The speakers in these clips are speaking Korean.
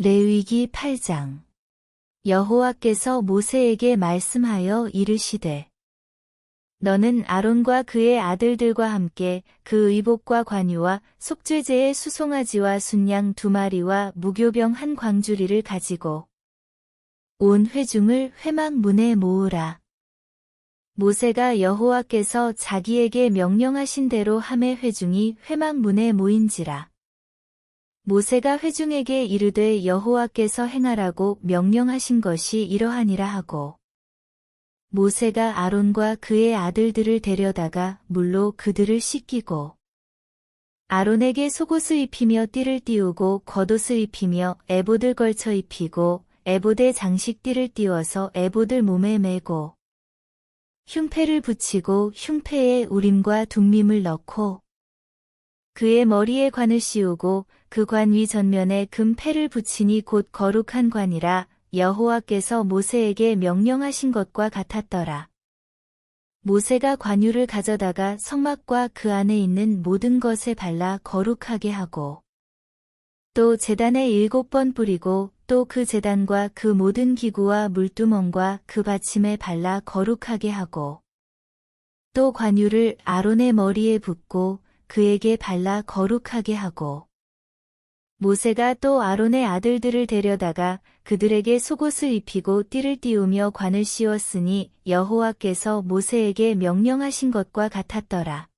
레위기 8장 여호와께서 모세에게 말씀하여 이르시되 너는 아론과 그의 아들들과 함께 그 의복과 관유와 속죄제의 수송아지와 순양 두 마리와 무교병 한 광주리를 가지고 온 회중을 회막 문에 모으라. 모세가 여호와께서 자기에게 명령하신 대로 함의 회중이 회막 문에 모인지라. 모세가 회중에게 이르되 여호와께서 행하라고 명령하신 것이 이러하니라 하고 모세가 아론과 그의 아들들을 데려다가 물로 그들을 씻기고 아론에게 속옷을 입히며 띠를 띄우고 겉옷을 입히며 에봇을 걸쳐 입히고 에봇에 장식띠를 띄워서 에봇을 몸에 메고 흉패를 붙이고 흉패에 우림과 둠밈을 넣고 그의 머리에 관을 씌우고 그 관 위 전면에 금패를 붙이니 곧 거룩한 관이라 여호와께서 모세에게 명령하신 것과 같았더라. 모세가 관유를 가져다가 성막과 그 안에 있는 모든 것에 발라 거룩하게 하고 또 재단에 일곱 번 뿌리고 또 그 재단과 그 모든 기구와 물두멍과 그 받침에 발라 거룩하게 하고 또 관유를 아론의 머리에 붓고 그에게 발라 거룩하게 하고 모세가 또 아론의 아들들을 데려다가 그들에게 속옷을 입히고 띠를 띄우며 관을 씌웠으니 여호와께서 모세에게 명령하신 것과 같았더라.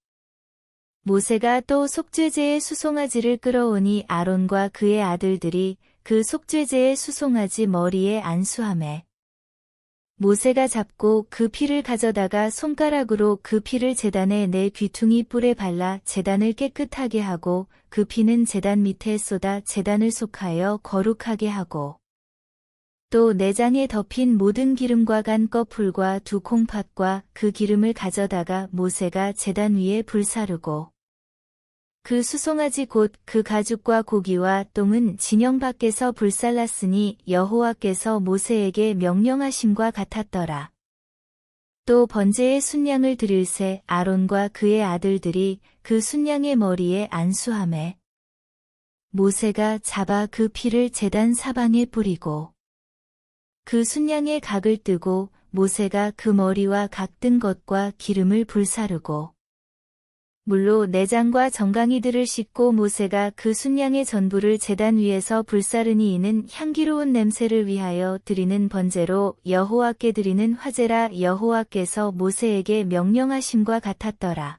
모세가 또 속죄제의 수송아지를 끌어오니 아론과 그의 아들들이 그 속죄제의 수송아지 머리에 안수함에 모세가 잡고 그 피를 가져다가 손가락으로 그 피를 재단에 내 귀퉁이 뿔에 발라 재단을 깨끗하게 하고 그 피는 재단 밑에 쏟아 재단을 속하여 거룩하게 하고. 또 내장에 덮인 모든 기름과 간 꺼풀과 두 콩팥과 그 기름을 가져다가 모세가 재단 위에 불사르고 그 수송아지 곧 그 가죽과 고기와 똥은 진영 밖에서 불살랐으니 여호와께서 모세에게 명령하심과 같았더라. 또 번제의 순양을 드릴새 아론과 그의 아들들이 그 순양의 머리에 안수함에 모세가 잡아 그 피를 재단 사방에 뿌리고 그 순양의 각을 뜨고 모세가 그 머리와 각뜬 것과 기름을 불사르고 물로 내장과 정강이들을 씻고 모세가 그 순양의 전부를 제단 위에서 불사르니 이는 향기로운 냄새를 위하여 드리는 번제로 여호와께 드리는 화제라 여호와께서 모세에게 명령하심과 같았더라.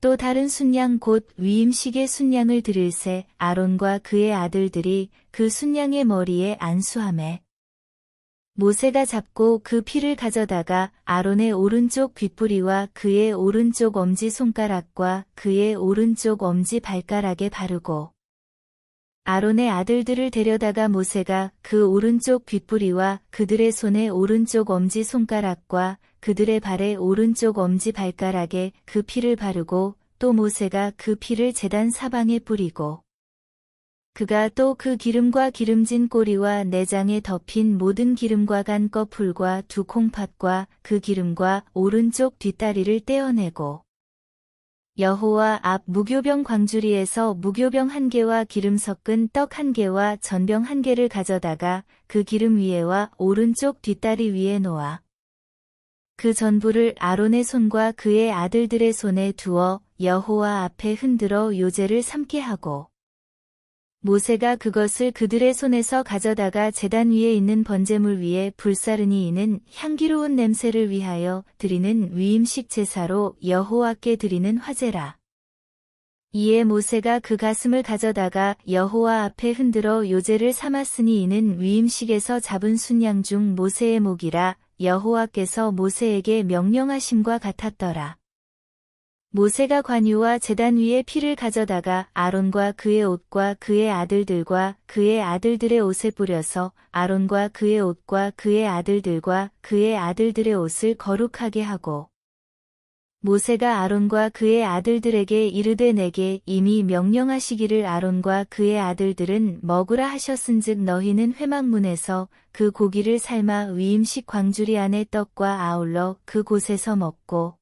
또 다른 순양 곧 위임식의 순양을 드릴새 아론과 그의 아들들이 그 순양의 머리에 안수함에 모세가 잡고 그 피를 가져다가 아론의 오른쪽 귓뿌리와 그의 오른쪽 엄지 손가락과 그의 오른쪽 엄지 발가락에 바르고 아론의 아들들을 데려다가 모세가 그 오른쪽 귓뿌리와 그들의 손의 오른쪽 엄지 손가락과 그들의 발의 오른쪽 엄지 발가락에 그 피를 바르고 또 모세가 그 피를 재단 사방에 뿌리고 그가 또 그 기름과 기름진 꼬리와 내장에 덮인 모든 기름과 간 꺼풀과 두 콩팥과 그 기름과 오른쪽 뒷다리를 떼어내고 여호와 앞 무교병 광주리에서 무교병 한 개와 기름 섞은 떡 한 개와 전병 한 개를 가져다가 그 기름 위에와 오른쪽 뒷다리 위에 놓아 그 전부를 아론의 손과 그의 아들들의 손에 두어 여호와 앞에 흔들어 요제를 삼게 하고 모세가 그것을 그들의 손에서 가져다가 재단 위에 있는 번제물 위에 불사르니 이는 향기로운 냄새를 위하여 드리는 위임식 제사로 여호와께 드리는 화제라. 이에 모세가 그 가슴을 가져다가 여호와 앞에 흔들어 요제를 삼았으니 이는 위임식에서 잡은 순양 중 모세의 목이라 여호와께서 모세에게 명령하심과 같았더라. 모세가 관유와 재단 위에 피를 가져다가 아론과 그의 옷과 그의 아들들과 그의 아들들의 옷에 뿌려서 아론과 그의 옷과 그의 아들들과 그의 아들들의 옷을 거룩하게 하고 모세가 아론과 그의 아들들에게 이르되 내게 이미 명령하시기를 아론과 그의 아들들은 먹으라 하셨은즉 너희는 회막문에서 그 고기를 삶아 위임식 광주리 안에 떡과 아울러 그 곳에서 먹고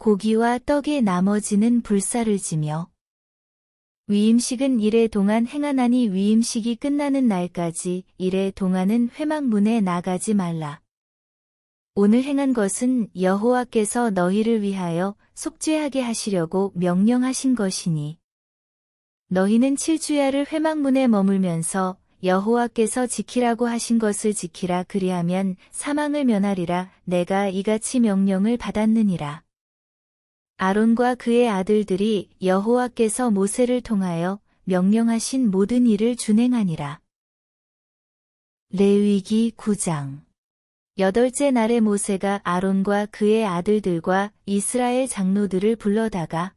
고기와 떡의 나머지는 불사를 지며 위임식은 이래 동안 행하나니 위임식이 끝나는 날까지 이래 동안은 회막문에 나가지 말라. 오늘 행한 것은 여호와께서 너희를 위하여 속죄하게 하시려고 명령하신 것이니 너희는 칠주야를 회막문에 머물면서 여호와께서 지키라고 하신 것을 지키라 그리하면 사망을 면하리라 내가 이같이 명령을 받았느니라. 아론과 그의 아들들이 여호와께서 모세를 통하여 명령하신 모든 일을 준행하니라. 레위기 9장 여덟째 날에 모세가 아론과 그의 아들들과 이스라엘 장로들을 불러다가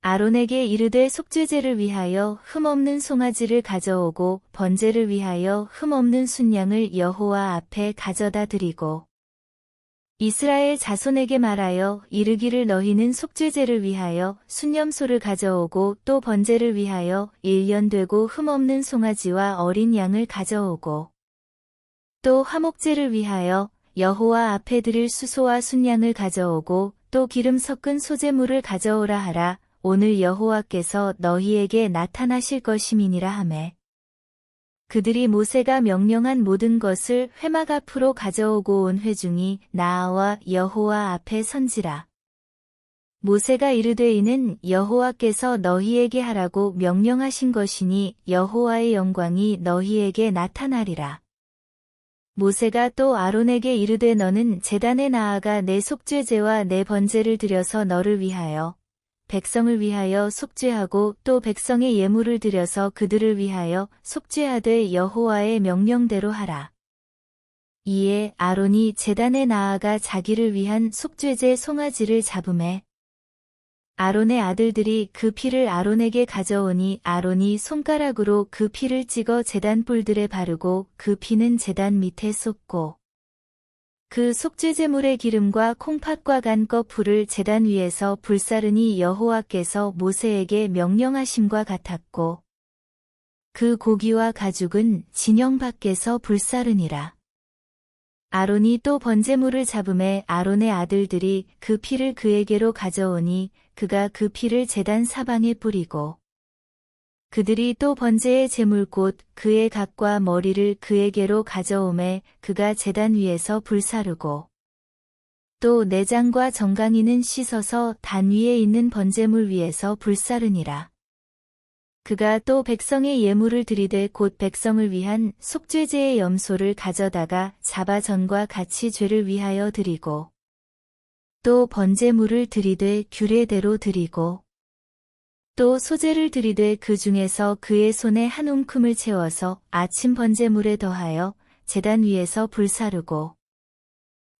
아론에게 이르되 속죄제를 위하여 흠없는 송아지를 가져오고 번제를 위하여 흠없는 순양을 여호와 앞에 가져다 드리고 이스라엘 자손에게 말하여 이르기를 너희는 속죄제를 위하여 순념소를 가져오고 또 번제를 위하여 일년 되고 흠없는 송아지와 어린 양을 가져오고 또 화목제를 위하여 여호와 앞에 드릴 수소와 순양을 가져오고 또 기름 섞은 소재물을 가져오라 하라. 오늘 여호와께서 너희에게 나타나실 것임이니라 하매 그들이 모세가 명령한 모든 것을 회막 앞으로 가져오고 온 회중이 나아와 여호와 앞에 선지라. 모세가 이르되 이는 여호와께서 너희에게 하라고 명령하신 것이니 여호와의 영광이 너희에게 나타나리라. 모세가 또 아론에게 이르되 너는 제단에 나아가 내 속죄제와 내 번제를 드려서 너를 위하여 백성을 위하여 속죄하고 또 백성의 예물을 드려서 그들을 위하여 속죄하되 여호와의 명령대로 하라. 이에 아론이 제단에 나아가 자기를 위한 속죄제 송아지를 잡음에 아론의 아들들이 그 피를 아론에게 가져오니 아론이 손가락으로 그 피를 찍어 제단 뿔들에 바르고 그 피는 제단 밑에 쏟고 그 속죄제물의 기름과 콩팥과 간 거풀을 제단 위에서 불사르니 여호와께서 모세에게 명령하심과 같았고 그 고기와 가죽은 진영 밖에서 불사르니라. 아론이 또 번제물을 잡음에 아론의 아들들이 그 피를 그에게로 가져오니 그가 그 피를 제단 사방에 뿌리고 그들이 또 번제의 제물 곧 그의 각과 머리를 그에게로 가져오매 그가 제단 위에서 불사르고 또 내장과 정강이는 씻어서 단 위에 있는 번제물 위에서 불사르니라. 그가 또 백성의 예물을 드리되 곧 백성을 위한 속죄제의 염소를 가져다가 자바전과 같이 죄를 위하여 드리고 또 번제물을 드리되 규례대로 드리고 또 소재를 들이되 그 중에서 그의 손에 한 움큼을 채워서 아침 번제물에 더하여 재단 위에서 불사르고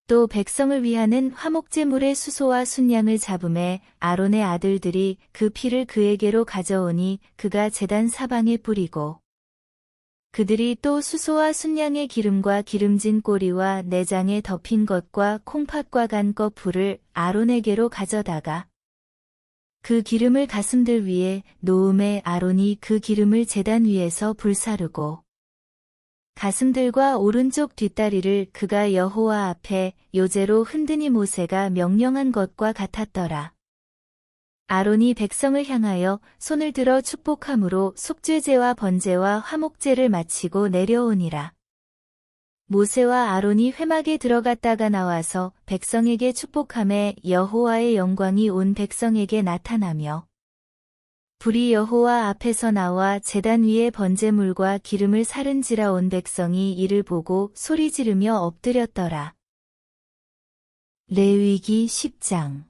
또 백성을 위하는 화목제물의 수소와 순양을 잡음에 아론의 아들들이 그 피를 그에게로 가져오니 그가 재단 사방에 뿌리고 그들이 또 수소와 순양의 기름과 기름진 꼬리와 내장에 덮인 것과 콩팥과 간 거풀을 아론에게로 가져다가 그 기름을 가슴들 위에 놓음에 아론이 그 기름을 재단 위에서 불사르고 가슴들과 오른쪽 뒷다리를 그가 여호와 앞에 요제로 흔드니 모세가 명령한 것과 같았더라. 아론이 백성을 향하여 손을 들어 축복함으로 속죄제와 번제와 화목제를 마치고 내려오니라. 모세와 아론이 회막에 들어갔다가 나와서 백성에게 축복함에 여호와의 영광이 온 백성에게 나타나며 불이 여호와 앞에서 나와 제단 위에 번제물과 기름을 사른지라 온 백성이 이를 보고 소리 지르며 엎드렸더라. 레위기 10장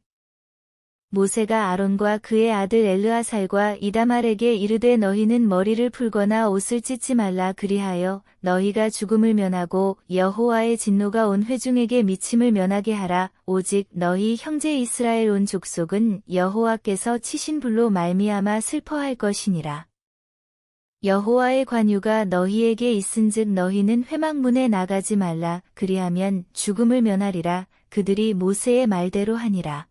모세가 아론과 그의 아들 엘르아살과 이다말에게 이르되 너희는 머리를 풀거나 옷을 찢지 말라 그리하여 너희가 죽음을 면하고 여호와의 진노가 온 회중에게 미침을 면하게 하라. 오직 너희 형제 이스라엘 온 족속은 여호와께서 치신 불로 말미암아 슬퍼할 것이니라. 여호와의 관유가 너희에게 있은즉 너희는 회막문에 나가지 말라. 그리하면 죽음을 면하리라. 그들이 모세의 말대로 하니라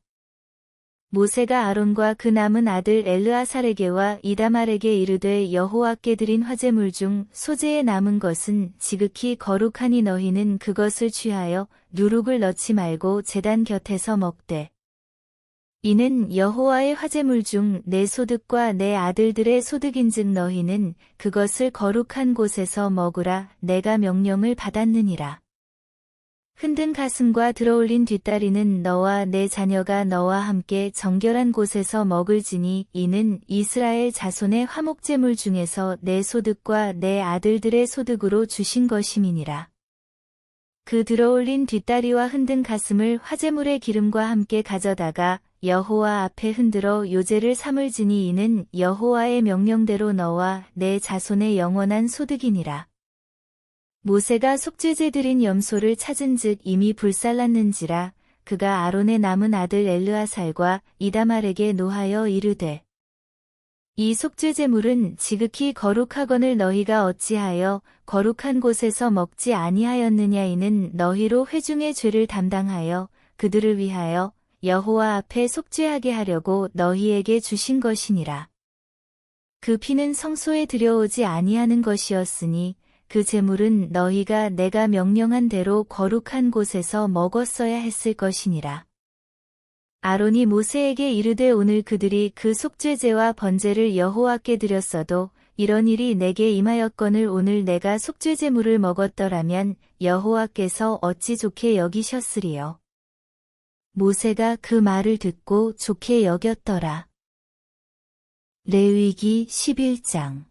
모세가 아론과 그 남은 아들 엘르아살에게와 이다말에게 이르되 여호와께 드린 화제물 중 소재에 남은 것은 지극히 거룩하니 너희는 그것을 취하여 누룩을 넣지 말고 제단 곁에서 먹되 이는 여호와의 화제물 중 내 소득과 내 아들들의 소득인즉 너희는 그것을 거룩한 곳에서 먹으라 내가 명령을 받았느니라. 흔든 가슴과 들어올린 뒷다리는 너와 내 자녀가 너와 함께 정결한 곳에서 먹을지니 이는 이스라엘 자손의 화목제물 중에서 내 소득과 내 아들들의 소득으로 주신 것임이니라. 그 들어올린 뒷다리와 흔든 가슴을 화제물의 기름과 함께 가져다가 여호와 앞에 흔들어 요제를 삼을지니 이는 여호와의 명령대로 너와 내 자손의 영원한 소득이니라. 모세가 속죄제 드린 염소를 찾은즉 이미 불살랐는지라 그가 아론의 남은 아들 엘르아살과 이다말에게 노하여 이르되 이 속죄제물은 지극히 거룩하거늘 너희가 어찌하여 거룩한 곳에서 먹지 아니하였느냐 이는 너희로 회중의 죄를 담당하여 그들을 위하여 여호와 앞에 속죄하게 하려고 너희에게 주신 것이니라. 그 피는 성소에 들여오지 아니하는 것이었으니 그 제물은 너희가 내가 명령한 대로 거룩한 곳에서 먹었어야 했을 것이니라. 아론이 모세에게 이르되 오늘 그들이 그 속죄제와 번제를 여호와께 드렸어도 이런 일이 내게 임하였거늘 오늘 내가 속죄제물을 먹었더라면 여호와께서 어찌 좋게 여기셨으리요. 모세가 그 말을 듣고 좋게 여겼더라. 레위기 11장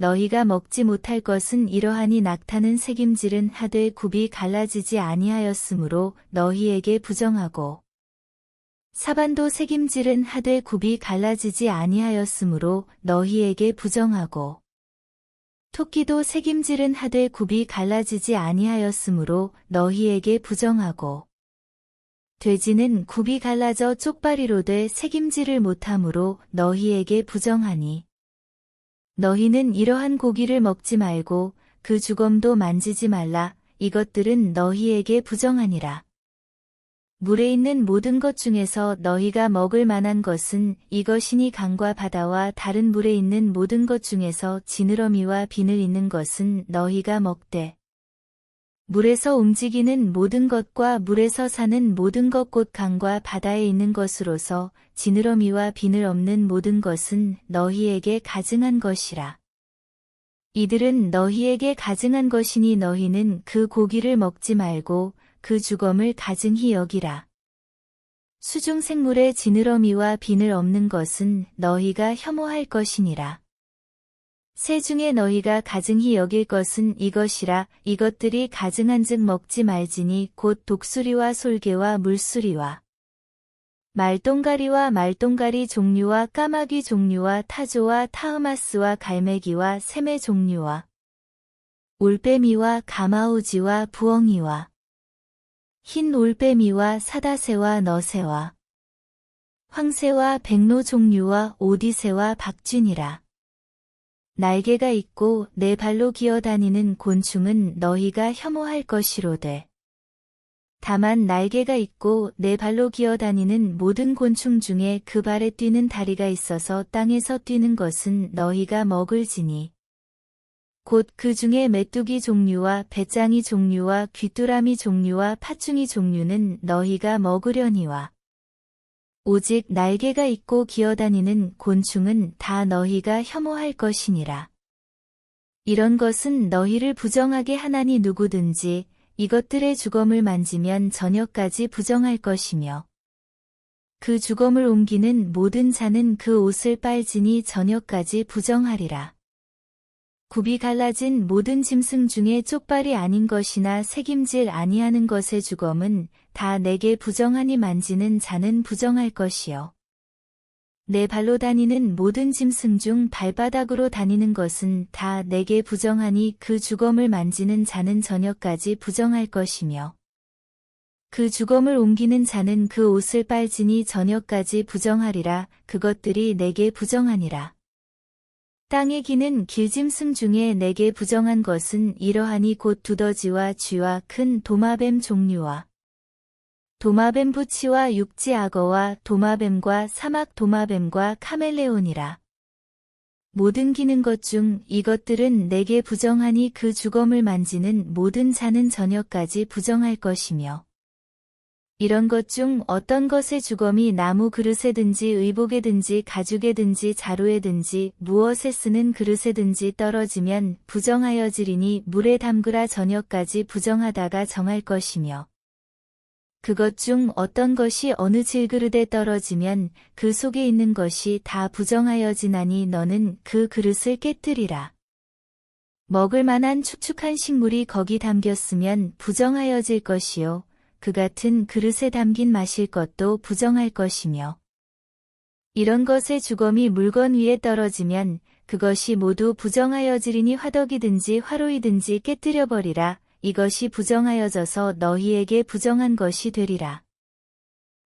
너희가 먹지 못할 것은 이러하니 낙타는 색임질은 하되 굽이 갈라지지 아니하였으므로 너희에게 부정하고 사반도 색임질은 하되 굽이 갈라지지 아니하였으므로 너희에게 부정하고 토끼도 색임질은 하되 굽이 갈라지지 아니하였으므로 너희에게 부정하고 돼지는 굽이 갈라져 쪽발이로 돼 색임질을 못하므로 너희에게 부정하니 너희는 이러한 고기를 먹지 말고 그 주검도 만지지 말라. 이것들은 너희에게 부정하니라. 물에 있는 모든 것 중에서 너희가 먹을 만한 것은 이것이니 강과 바다와 다른 물에 있는 모든 것 중에서 지느러미와 비늘 있는 것은 너희가 먹되 물에서 움직이는 모든 것과 물에서 사는 모든 것 곧 강과 바다에 있는 것으로서 지느러미와 비늘 없는 모든 것은 너희에게 가증한 것이라. 이들은 너희에게 가증한 것이니 너희는 그 고기를 먹지 말고 그 주검을 가증히 여기라. 수중 생물의 지느러미와 비늘 없는 것은 너희가 혐오할 것이니라. 새 중에 너희가 가증히 여길 것은 이것이라 이것들이 가증한즉 먹지 말지니 곧 독수리와 솔개와 물수리와 말똥가리와 말똥가리 종류와 까마귀 종류와 타조와 타흐마스와 갈매기와 샘의 종류와 올빼미와 가마우지와 부엉이와 흰 올빼미와 사다새와 너새와 황새와 백로 종류와 오디새와 박쥐니라. 날개가 있고 내 발로 기어다니는 곤충은 너희가 혐오할 것이로되. 다만 날개가 있고 내 발로 기어다니는 모든 곤충 중에 그 발에 뛰는 다리가 있어서 땅에서 뛰는 것은 너희가 먹을지니. 곧 그 중에 메뚜기 종류와 배짱이 종류와 귀뚜라미 종류와 팥중이 종류는 너희가 먹으려니와. 오직 날개가 있고 기어다니는 곤충은 다 너희가 혐오할 것이니라. 이런 것은 너희를 부정하게 하나니 누구든지 이것들의 주검을 만지면 저녁까지 부정할 것이며 그 주검을 옮기는 모든 자는 그 옷을 빨지니 저녁까지 부정하리라. 굽이 갈라진 모든 짐승 중에 쪽발이 아닌 것이나 색임질 아니하는 것의 주검은 다 내게 부정하니 만지는 자는 부정할 것이요. 내 발로 다니는 모든 짐승 중 발바닥으로 다니는 것은 다 내게 부정하니 그 주검을 만지는 자는 저녁까지 부정할 것이며 그 주검을 옮기는 자는 그 옷을 빨지니 저녁까지 부정하리라 그것들이 내게 부정하니라. 땅에 기는 길짐승 중에 내게 부정한 것은 이러하니 곧 두더지와 쥐와 큰 도마뱀 종류와 도마뱀 부치와 육지 악어와 도마뱀과 사막 도마뱀과 카멜레온이라. 모든 기는 것 중 이것들은 내게 부정하니 그 주검을 만지는 모든 자는 저녁까지 부정할 것이며 이런 것 중 어떤 것의 주검이 나무 그릇에든지 의복에든지 가죽에든지 자루에든지 무엇에 쓰는 그릇에든지 떨어지면 부정하여지리니 물에 담그라 저녁까지 부정하다가 정할 것이며 그것 중 어떤 것이 어느 질그릇에 떨어지면 그 속에 있는 것이 다 부정하여지나니 너는 그 그릇을 깨뜨리라. 먹을 만한 축축한 식물이 거기 담겼으면 부정하여질 것이요. 그 같은 그릇에 담긴 마실 것도 부정할 것이며 이런 것의 주검이 물건 위에 떨어지면 그것이 모두 부정하여지리니 화덕이든지 화로이든지 깨뜨려 버리라 이것이 부정하여져서 너희에게 부정한 것이 되리라.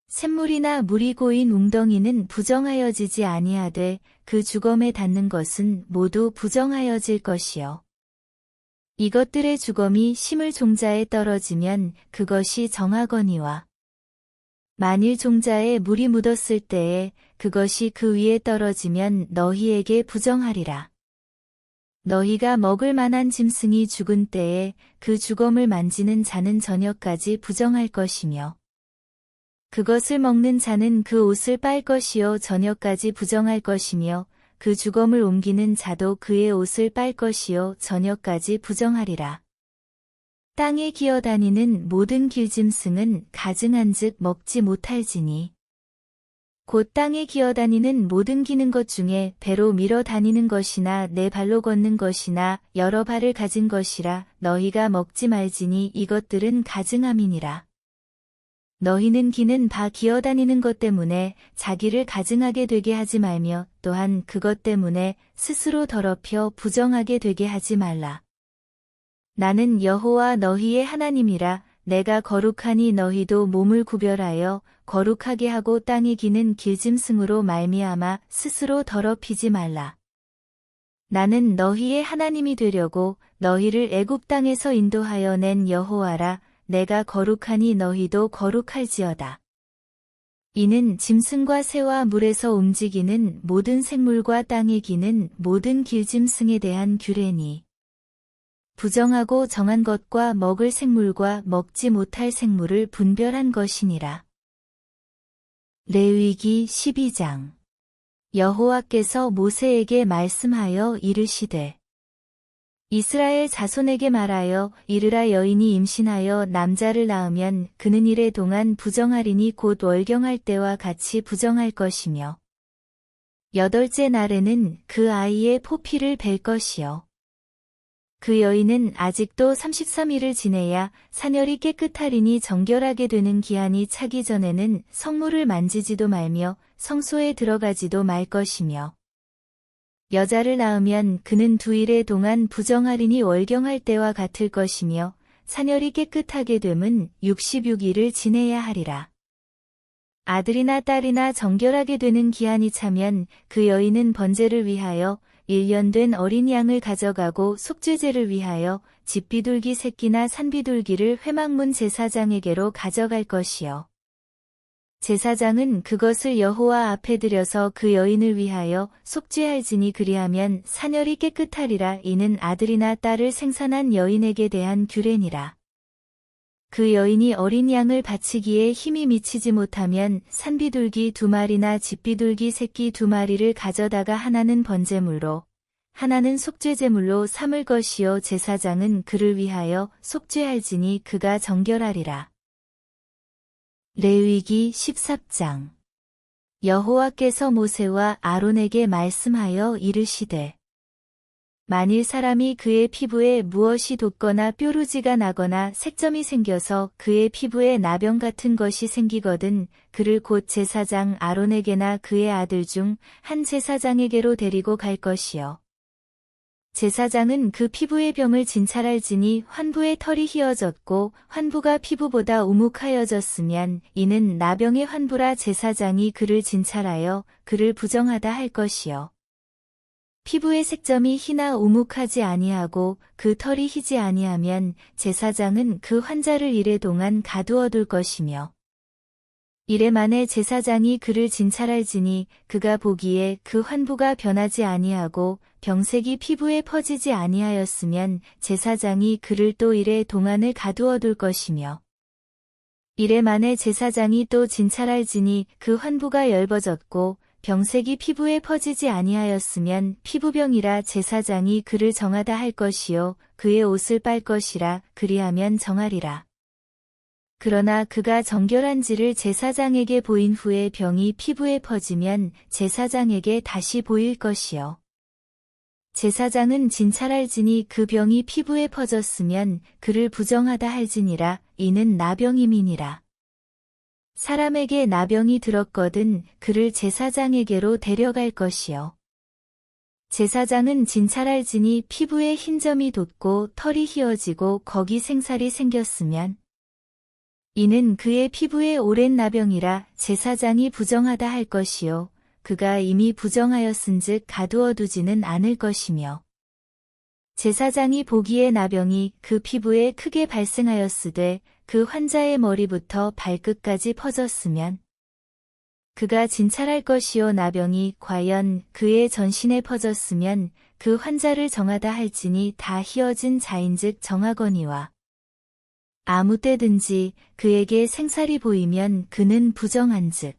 샘물이나 물이 고인 웅덩이는 부정하여지지 아니하되 그 주검에 닿는 것은 모두 부정하여질 것이요. 이것들의 주검이 심을 종자에 떨어지면 그것이 정하거니와 만일 종자에 물이 묻었을 때에 그것이 그 위에 떨어지면 너희에게 부정하리라. 너희가 먹을 만한 짐승이 죽은 때에 그 주검을 만지는 자는 저녁까지 부정할 것이며 그것을 먹는 자는 그 옷을 빨 것이요 저녁까지 부정할 것이며 그 주검을 옮기는 자도 그의 옷을 빨 것이요 저녁까지 부정하리라. 땅에 기어다니는 모든 길짐승은 가증한즉 먹지 못할지니 곧 땅에 기어다니는 모든 기는 것 중에 배로 밀어 다니는 것이나 내 발로 걷는 것이나 여러 발을 가진 것이라 너희가 먹지 말지니 이것들은 가증함이니라. 너희는 기는 바 기어다니는 것 때문에 자기를 가증하게 되게 하지 말며 또한 그것 때문에 스스로 더럽혀 부정하게 되게 하지 말라. 나는 여호와 너희의 하나님이라 내가 거룩하니 너희도 몸을 구별하여 거룩하게 하고 땅에 기는 길짐승으로 말미암아 스스로 더럽히지 말라. 나는 너희의 하나님이 되려고 너희를 애굽 땅에서 인도하여 낸 여호와라 내가 거룩하니 너희도 거룩할지어다. 이는 짐승과 새와 물에서 움직이는 모든 생물과 땅에 기는 모든 길짐승에 대한 규례니. 부정하고 정한 것과 먹을 생물과 먹지 못할 생물을 분별한 것이니라. 레위기 12장 여호와께서 모세에게 말씀하여 이르시되 이스라엘 자손에게 말하여 이르라 여인이 임신하여 남자를 낳으면 그는 이래 동안 부정하리니 곧 월경할 때와 같이 부정할 것이며 여덟째 날에는 그 아이의 포피를 벨 것이요. 그 여인은 아직도 33일을 지내야 사녀리 깨끗하리니 정결하게 되는 기한이 차기 전에는 성물을 만지지도 말며 성소에 들어가지도 말 것이며 여자를 낳으면 그는 두 일의 동안 부정하리니 월경할 때와 같을 것이며 사녀리 깨끗하게 됨은 66일을 지내야 하리라. 아들이나 딸이나 정결하게 되는 기한이 차면 그 여인은 번제를 위하여 1년 된 어린 양을 가져가고 속죄제를 위하여 집비둘기 새끼나 산비둘기를 회막문 제사장에게로 가져갈 것이요. 제사장은 그것을 여호와 앞에 들여서 그 여인을 위하여 속죄할지니 그리하면 사녀리 깨끗하리라 이는 아들이나 딸을 생산한 여인에게 대한 규례니라. 그 여인이 어린 양을 바치기에 힘이 미치지 못하면 산비둘기 두 마리나 집비둘기 새끼 두 마리를 가져다가 하나는 번제물로 하나는 속죄제물로 삼을 것이요 제사장은 그를 위하여 속죄할지니 그가 정결하리라. 레위기 14장 여호와께서 모세와 아론에게 말씀하여 이르시되 만일 사람이 그의 피부에 무엇이 돋거나 뾰루지가 나거나 색점이 생겨서 그의 피부에 나병 같은 것이 생기거든 그를 곧 제사장 아론에게나 그의 아들 중 한 제사장에게로 데리고 갈 것이요. 제사장은 그 피부의 병을 진찰할지니 환부의 털이 휘어졌고 환부가 피부보다 우묵하여졌으면 이는 나병의 환부라 제사장이 그를 진찰하여 그를 부정하다 할 것이요. 피부의 색점이 희나 우묵하지 아니하고 그 털이 희지 아니하면 제사장은 그 환자를 이래 동안 가두어 둘 것이며 이래 만에 제사장이 그를 진찰할지니 그가 보기에 그 환부가 변하지 아니하고 병색이 피부에 퍼지지 아니하였으면 제사장이 그를 또 이래 동안을 가두어 둘 것이며 이래 만에 제사장이 또 진찰할지니 그 환부가 엷어졌고 병색이 피부에 퍼지지 아니하였으면 피부병이라 제사장이 그를 정하다 할 것이요 그의 옷을 빨 것이라 그리하면 정하리라. 그러나 그가 정결한지를 제사장에게 보인 후에 병이 피부에 퍼지면 제사장에게 다시 보일 것이요. 제사장은 진찰할지니 그 병이 피부에 퍼졌으면 그를 부정하다 할지니라 이는 나병임이니라. 사람에게 나병이 들었거든 그를 제사장에게로 데려갈 것이요. 제사장은 진찰할지니 피부에 흰점이 돋고 털이 휘어지고 거기 생살이 생겼으면 이는 그의 피부에 오랜 나병이라 제사장이 부정하다 할 것이요. 그가 이미 부정하였은즉 가두어 두지는 않을 것이며. 제사장이 보기에 나병이 그 피부에 크게 발생하였으되 그 환자의 머리부터 발끝까지 퍼졌으면 그가 진찰할 것이요 나병이 과연 그의 전신에 퍼졌으면 그 환자를 정하다 할지니 다 희어진 자인즉 정하거니와 아무 때든지 그에게 생살이 보이면 그는 부정한즉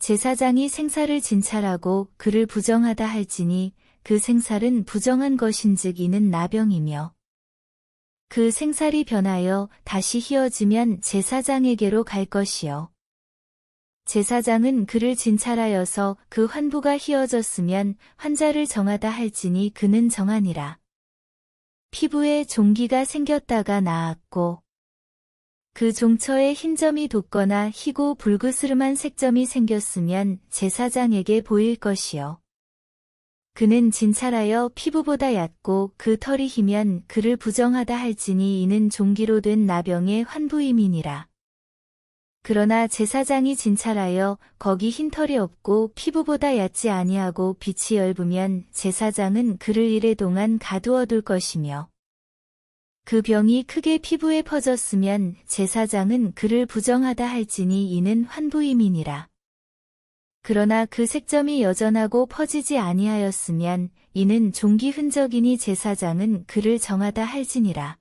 제사장이 생살을 진찰하고 그를 부정하다 할지니 그 생살은 부정한 것인즉 이는 나병이며 그 생살이 변하여 다시 휘어지면 제사장에게로 갈 것이요. 제사장은 그를 진찰하여서 그 환부가 휘어졌으면 환자를 정하다 할지니 그는 정하니라. 피부에 종기가 생겼다가 나았고 그 종처에 흰점이 돋거나 희고 불그스름한 색점이 생겼으면 제사장에게 보일 것이요. 그는 진찰하여 피부보다 얕고 그 털이 희면 그를 부정하다 할지니 이는 종기로 된 나병의 환부임이니라. 그러나 제사장이 진찰하여 거기 흰 털이 없고 피부보다 얕지 아니하고 빛이 엷으면 제사장은 그를 이래 동안 가두어 둘 것이며 그 병이 크게 피부에 퍼졌으면 제사장은 그를 부정하다 할지니 이는 환부임이니라. 그러나 그 색점이 여전하고 퍼지지 아니하였으면 이는 종기 흔적이니 제사장은 그를 정하다 할지니라.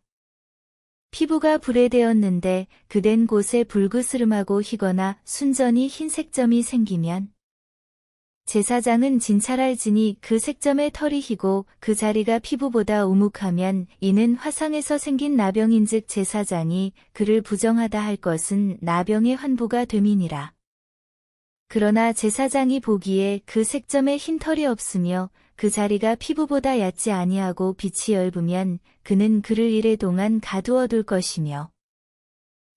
피부가 불에 되었는데 그된 곳에 불그스름하고 희거나 순전히 흰 색점이 생기면 제사장은 진찰할지니 그 색점의 털이 희고 그 자리가 피부보다 우묵하면 이는 화상에서 생긴 나병인즉 제사장이 그를 부정하다 할 것은 나병의 환부가 됨이니라. 그러나 제사장이 보기에 그 색점에 흰 털이 없으며 그 자리가 피부보다 얕지 아니하고 빛이 엷으면 그는 그를 이래 동안 가두어 둘 것이며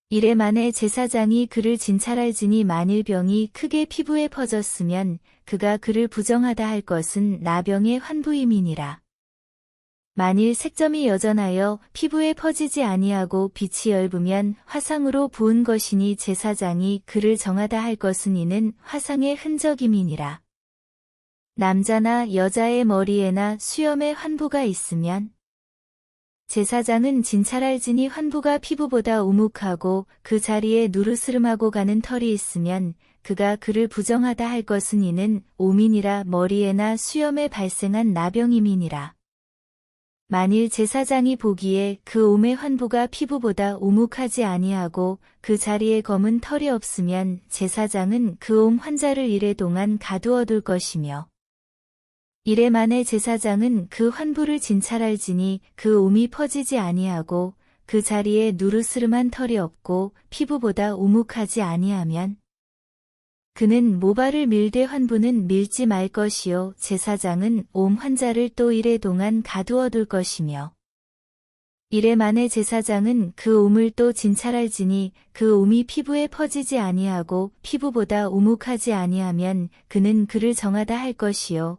이래 만에 제사장이 그를 진찰할지니 만일 병이 크게 피부에 퍼졌으면 그가 그를 부정하다 할 것은 나병의 환부임이니라. 만일 색점이 여전하여 피부에 퍼지지 아니하고 빛이 엷으면 화상으로 부은 것이니 제사장이 그를 정하다 할 것은 이는 화상의 흔적임이니라. 남자나 여자의 머리에나 수염에 환부가 있으면 제사장은 진찰할지니 환부가 피부보다 우묵하고 그 자리에 누르스름하고 가는 털이 있으면 그가 그를 부정하다 할 것은 이는 오민이라 머리에나 수염에 발생한 나병임이니라. 만일 제사장이 보기에 그 옴의 환부가 피부보다 오묵하지 아니하고 그 자리에 검은 털이 없으면 제사장은 그 옴 환자를 이래 동안 가두어 둘 것이며 이래 만에 제사장은 그 환부를 진찰할지니 그 옴이 퍼지지 아니하고 그 자리에 누르스름한 털이 없고 피부보다 오묵하지 아니하면 그는 모발을 밀되 환부는 밀지 말 것이요 제사장은 옴 환자를 또 이래 동안 가두어 둘 것이며 이래 만에 제사장은 그 옴을 또 진찰할지니 그 옴이 피부에 퍼지지 아니하고 피부보다 오묵하지 아니하면 그는 그를 정하다 할 것이요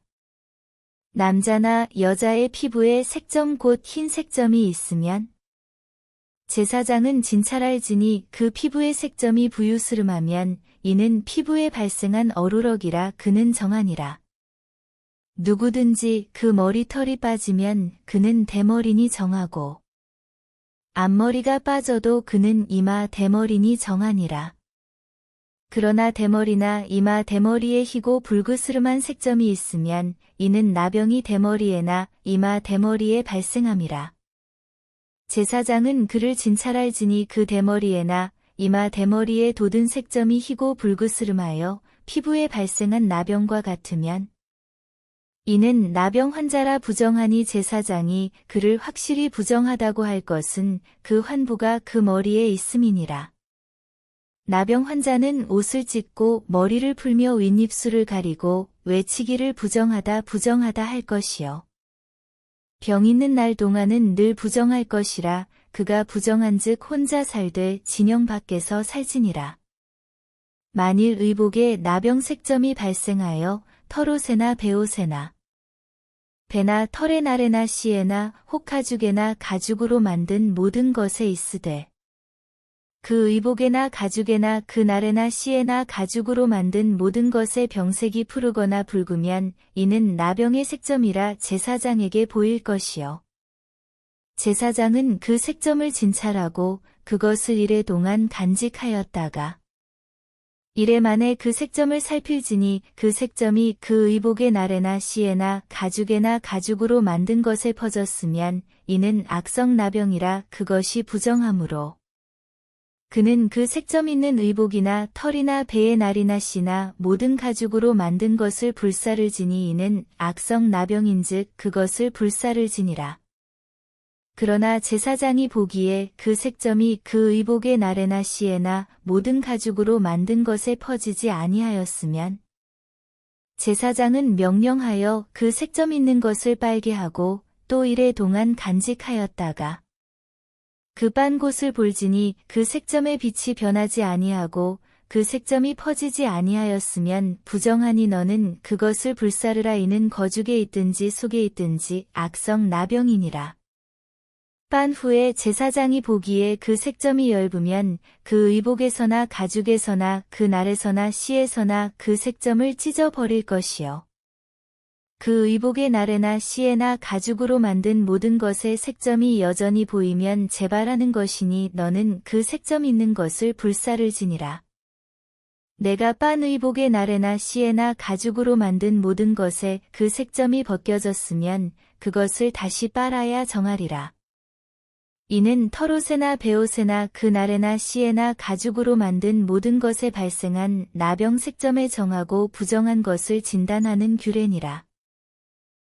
남자나 여자의 피부에 색점 곧 흰 색점이 있으면 제사장은 진찰할지니 그 피부의 색점이 부유스름하면 이는 피부에 발생한 어루럭이라 그는 정하니라. 누구든지 그 머리털이 빠지면 그는 대머리니 정하고 앞머리가 빠져도 그는 이마 대머리니 정하니라. 그러나 대머리나 이마 대머리에 희고 붉으스름한 색점이 있으면 이는 나병이 대머리에나 이마 대머리에 발생함이라. 제사장은 그를 진찰할지니 그 대머리에나 이마 대머리에 돋은 색점이 희고 붉으스름하여 피부에 발생한 나병과 같으면 이는 나병 환자라 부정하니 제사장이 그를 확실히 부정하다고 할 것은 그 환부가 그 머리에 있음이니라. 나병 환자는 옷을 찢고 머리를 풀며 윗입술을 가리고 외치기를 부정하다 부정하다 할 것이요. 병 있는 날 동안은 늘 부정할 것이라 그가 부정한 즉 혼자 살되 진영 밖에서 살지니라. 만일 의복에 나병 색점이 발생하여 털옷에나 배옷에나 배나 털의 날에나 씨에나 혹가죽에나 가죽으로 만든 모든 것에 있으되 그 의복에나 가죽에나 그 날에나 씨에나 가죽으로 만든 모든 것에 병색이 푸르거나 붉으면 이는 나병의 색점이라 제사장에게 보일 것이요. 제사장은 그 색점을 진찰하고 그것을 이래 동안 간직하였다가 이래 만에 그 색점을 살필지니 그 색점이 그 의복의 날에나 씨에나 가죽에나 가죽으로 만든 것에 퍼졌으면 이는 악성 나병이라 그것이 부정하므로 그는 그 색점 있는 의복이나 털이나 배의 날이나 씨나 모든 가죽으로 만든 것을 불사를 지니 이는 악성 나병인즉 그것을 불사를 지니라. 그러나 제사장이 보기에 그 색점이 그 의복의 날에나 씨에나 모든 가죽으로 만든 것에 퍼지지 아니하였으면 제사장은 명령하여 그 색점 있는 것을 빨게 하고 또 이래 동안 간직하였다가 그 빤 곳을 볼지니 그 색점의 빛이 변하지 아니하고 그 색점이 퍼지지 아니하였으면 부정하니 너는 그것을 불사르라 이는 거죽에 있든지 속에 있든지 악성 나병이니라. 빤 후에 제사장이 보기에 그 색점이 엷으면 그 의복에서나 가죽에서나 그 날에서나 씨에서나 그 색점을 찢어버릴 것이요. 그 의복의 날에나 씨에나 가죽으로 만든 모든 것에 색점이 여전히 보이면 재발하는 것이니 너는 그 색점 있는 것을 불사를 지니라. 내가 빤 의복의 날에나 씨에나 가죽으로 만든 모든 것에 그 색점이 벗겨졌으면 그것을 다시 빨아야 정하리라. 이는 털옷에나 배옷에나 그 날에나 씨에나 가죽으로 만든 모든 것에 발생한 나병 색점에 정하고 부정한 것을 진단하는 규례니라.